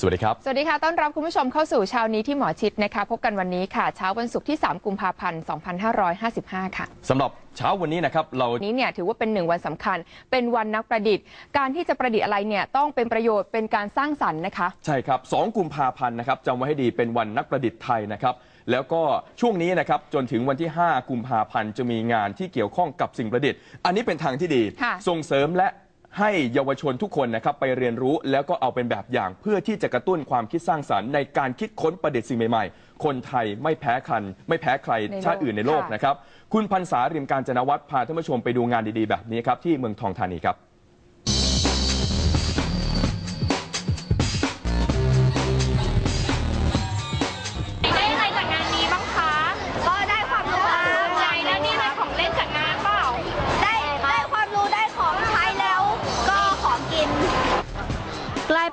สวัสดีครับ สวัสดีค่ะ ต้อนรับคุณผู้ชมเข้าสู่เช้านี้ที่หมอชิดนะคะ พบกันวันนี้ค่ะ เช้าวันศุกร์ที่ 3 กุมภาพันธ์ 2555 ค่ะสำหรับเช้าวันนี้นะครับ เราวันนี้เนี่ยถือว่าเป็นหนึ่งวันสำคัญ เป็นวันนักประดิษฐ์ การที่จะประดิษฐ์อะไรเนี่ยต้องเป็นประโยชน์ เป็นการสร้างสรรค์นะคะ ใช่ครับ 2 กุมภาพันธ์นะครับจำไว้ให้ดีเป็นวันนักประดิษฐ์ไทยนะครับ แล้วก็ช่วงนี้นะครับจนถึงวันที่ 5 กุมภาพันธ์จะมีงานที่เกี่ยวข้องกับสิ่งประดิษฐ์ อันนี้เป็นทางที่ดีค่ะส่งเสริมและ ให้เยาวชนทุกคนนะครับไปเรียนรู้แล้วก็เอาเป็นแบบอย่าง เพื่อที่จะกระตุ้นความคิดสร้างสรรค์ในการคิดค้นประดิษฐ์สิ่งใหม่ๆ คนไทยไม่แพ้คัน ไม่แพ้ใครในโลกชาติอื่นในโลกค่ะนะครับ คุณพันษาริมการจนวัฒน์พาท่านผู้ชมไปดูงานดีๆ แบบนี้ครับที่เมืองทองธานีครับ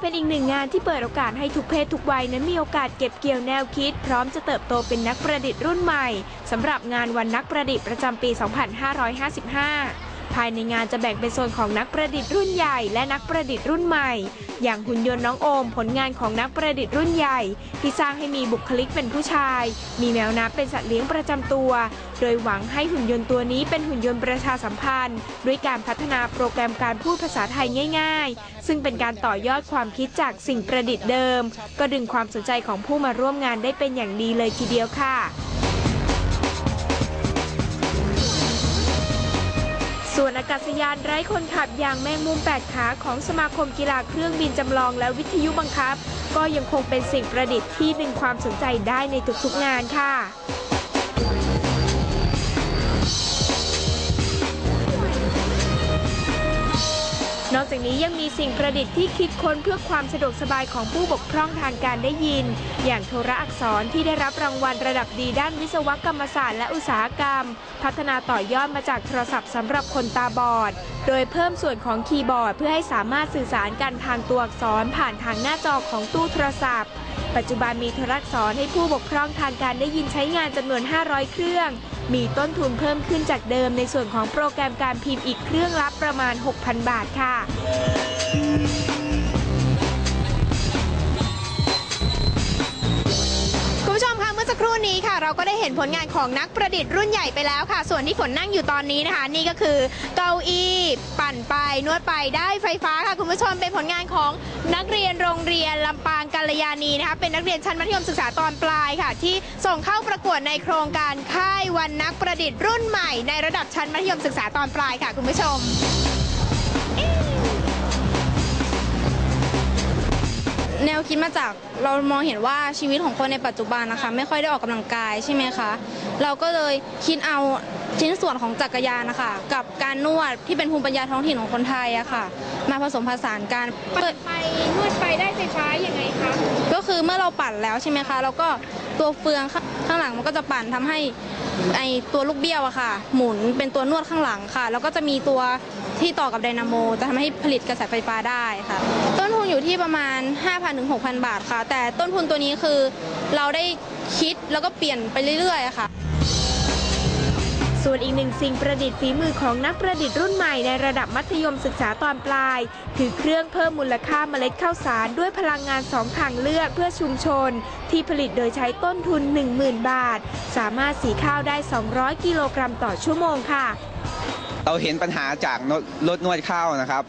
เป็นอีกหนึ่งงานที่เปิดโอกาสให้ทุกเพศทุกวัยนั้นมีโอกาสเก็บเกี่ยวแนวคิด พร้อมจะเติบโตเป็นนักประดิษฐ์รุ่นใหม่สำหรับงานวันนักประดิษฐ์ประจำปี 2555 ภายในงานจะแบ่งเป็นโซนของนักประดิษฐ์รุ่นใหญ่และนักประดิษฐ์รุ่นใหม่ อย่างหุ่นยนต์น้องโอมผลงานของนักประดิษฐ์รุ่นใหญ่ ที่สร้างให้มีบุคลิกเป็นผู้ชาย มีแมวน้ำเป็นสัตว์เลี้ยงประจำตัว โดยหวังให้หุ่นยนต์ตัวนี้เป็นหุ่นยนต์ประชาสัมพันธ์ ด้วยการพัฒนาโปรแกรมการพูดภาษาไทยง่าย ๆ ซึ่งเป็นการต่อยอดความคิดจากสิ่งประดิษฐ์เดิม ก็ดึงความสนใจของผู้มาร่วมงานได้เป็นอย่างดีเลยทีเดียวค่ะ ส่วนอากาศยานไร้คนขับอย่างแมงมุมแปดขาของสมาคมกีฬาเครื่องบินจำลองและวิทยุบังคับ ก็ยังคงเป็นสิ่งประดิษฐ์ที่ดึงความสนใจได้ในทุกๆงานค่ะ จากนี้ยังมีสิ่งประดิษฐ์ที่คิดค้นเพื่อความสะดวกสบายของผู้บกพร่องทางการได้ยิน อย่างโทรอักษรที่ได้รับรางวัลระดับดีด้านวิศวกรรมศาสตร์และอุตสาหกรรม พัฒนาต่อยอดมาจากโทรศัพท์สำหรับคนตาบอด โดยเพิ่มส่วนของคีย์บอร์ด เพื่อให้สามารถสื่อสารกันทางตัวอักษรผ่านทางหน้าจอของตู้โทรศัพท์ ปัจจุบันมีโทรอักษรให้ผู้บกพร่องทางการได้ยินใช้งานจำนวน 500 เครื่อง มีต้นทุนเพิ่มขึ้นจากเดิมในส่วนของโปรแกรมการพิมพ์อีกเครื่องละประมาณ 6,000 บาทค่ะ ก็ได้เห็นผลงานของนักประดิษฐ์รุ่นใหญ่ไปแล้วค่ะ ส่วนที่ฝนนั่งอยู่ตอนนี้นะคะ นี่ก็คือเก้าอี้ปั่นไปนวดไปได้ไฟฟ้าค่ะคุณผู้ชมเป็นผลงานของนักเรียนโรงเรียนลำปางกัลยาณีนะคะเป็นนักเรียนชั้นมัธยมศึกษาตอนปลายค่ะ ที่ส่งเข้าประกวดในโครงการค่ายวันนักประดิษฐ์รุ่นใหม่ ในระดับชั้นมัธยมศึกษาตอนปลายค่ะ คุณผู้ชม แนวคิดมาจากเรามองเห็นว่าชีวิตของคนในปัจจุบันนะคะ ไม่ค่อยได้ออกกำลังกายใช่ไหมคะ เราก็เลยคิดเอาชิ้นส่วนของจักรยานนะคะ กับการนวดที่เป็นภูมิปัญญาท้องถิ่นของคนไทยอะค่ะ มาผสมผสานกันปั่นไปนวดไปได้ไฟฟ้ายังไงคะก็คือเมื่อเราปั่นแล้วใช่ไหมคะเราก็ตัวเฟืองข้างข้างหลังมันก็จะปั่นทำให้ไอตัวลูกเบี้ยวอะค่ะ หมุนเป็นตัวนวดข้างหลังค่ะ แล้วก็จะมีตัว ที่ต่อกับไดนาโม จะทำให้ผลิตกระแสไฟฟ้าได้ค่ะ ต้นทุนอยู่ที่ประมาณ 5,000ถึง6,000 บาทค่ะ แต่ต้นทุนตัวนี้คือเราได้คิดแล้วก็เปลี่ยนไปเรื่อยๆค่ะส่วนอีกหนึ่งสิ่งประดิษฐ์ฝีมือของนักประดิษฐ์รุ่นใหม่ในระดับมัธยมศึกษาตอนปลาย คือเครื่องเพิ่มมูลค่าเมล็ดข้าวสารด้วยพลังงานสองทางเลือกเพื่อชุมชน ที่ผลิตโดยใช้ต้นทุน 10,000 บาท สามารถสีข้าวได้ 200 กิโลกรัมต่อชั่วโมงค่ะ เราเห็นปัญหาจากรถนวดข้าวนะครับ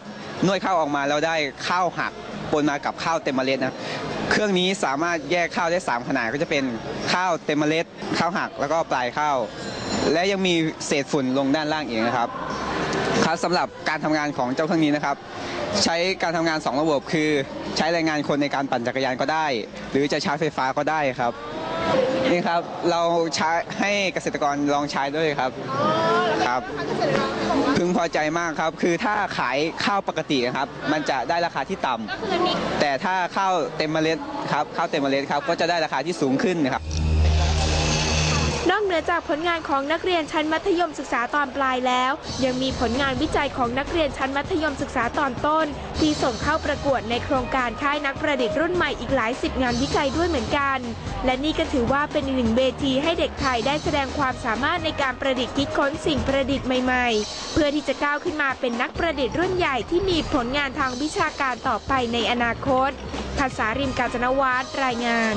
นวดข้าวออกมาแล้วได้ข้าวหักปนมากับข้าวเต็มเมล็ดนะเครื่องนี้สามารถแยกข้าวได้ 3 ขนาดก็จะเป็นข้าวเต็มเมล็ด ข้าวหักแล้วก็ปลายข้าว และยังมีเศษฝุ่นลงด้านล่างอีกนะครับครับสำหรับการทำงานของเจ้าเครื่องนี้นะครับ ใช้การทำงาน 2 ระบบคือ ใช้แรงงานคนในการปั่นจักรยานก็ได้ หรือจะชาร์จไฟฟ้าก็ได้ครับนี่ครับเราใช้ให้เกษตรกรลองใช้ด้วยครับ ครับพึงพอใจมากครับ คือถ้าขายข้าวปกตินะครับ มันจะได้ราคาที่ต่ำแต่ถ้าข้าวเต็มเมล็ดครับข้าวเต็มเมล็ดครับก็จะได้ราคาที่สูงขึ้นนะครับ นอกเหนือจากผลงานของนักเรียนชั้นมัธยมศึกษาตอนปลายแล้ว ยังมีผลงานวิจัยของนักเรียนชั้นมัธยมศึกษาตอนต้น ที่ส่งเข้าประกวดในโครงการค่ายนักประดิษฐ์รุ่นใหม่อีกหลายสิบงานวิจัยด้วยเหมือนกัน และนี่ก็ถือว่าเป็นอีกหนึ่งเวทีให้เด็กไทยได้แสดงความสามารถในการประดิษฐ์คิดค้นสิ่งประดิษฐ์ใหม่ ๆ เพื่อที่จะก้าวขึ้นมาเป็นนักประดิษฐ์รุ่นใหญ่ที่มีผลงานทางวิชาการต่อไปในอนาคตภัสาริมกาญจนวัฒน์รายงาน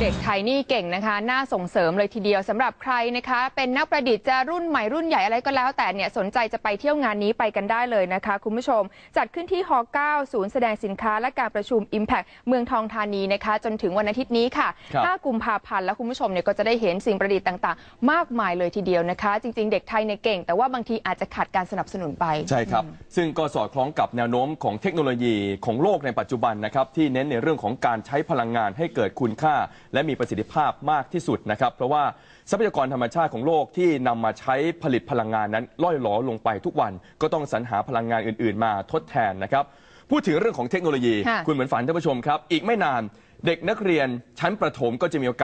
เด็กไทยนี่เก่งนะคะ น่าส่งเสริมเลยทีเดียวสำหรับใครนะคะ เป็นนักประดิษฐ์จะรุ่นใหม่รุ่นใหญ่อะไรก็แล้ว แต่เนี่ยสนใจจะไปเที่ยวงานนี้ไปกันได้เลยนะคะ คุณผู้ชม จัดขึ้นที่ฮ9ศูนย์แสดงสินค้าและการประชุม Impact เมืองทองธานีนะคะ จนถึงวันอาทิตย์นี้ค่ะครับ5กุมภาพันธ์แล้วคุณผู้ชมเนี่ยก็จะได้เห็นสิ่งประดิษฐ์ต่างๆ มากมายเลยทีเดียวนะคะ จริง ๆ เด็กไทยเนี่ยเก่ง แต่ว่าบางทีอาจจะขาดการสนับสนุนไปใช่ครับ ซึ่งก็สอดคล้องกับแนวโน้มของเทคโนโลยีของโลกในปัจจุบันนะครับที่เน้นในเรื่องของการใช้พลังงานให้เกิดคุณค่าและมีประสิทธิภาพมากที่สุดนะครับ เพราะว่าทรัพยากรธรรมชาติของโลกที่นำมาใช้ผลิตพลังงานนั้นล่อยหลอลงไปทุกวัน ก็ต้องสรรหาพลังงานอื่น ๆ มาทดแทนนะครับพูดถึงเรื่องของเทคโนโลยีค่ะคุณเหมือนฝันท่านผู้ชมครับ อีกไม่นานเด็กนักเรียนชั้นประถมก็จะมีโอกาส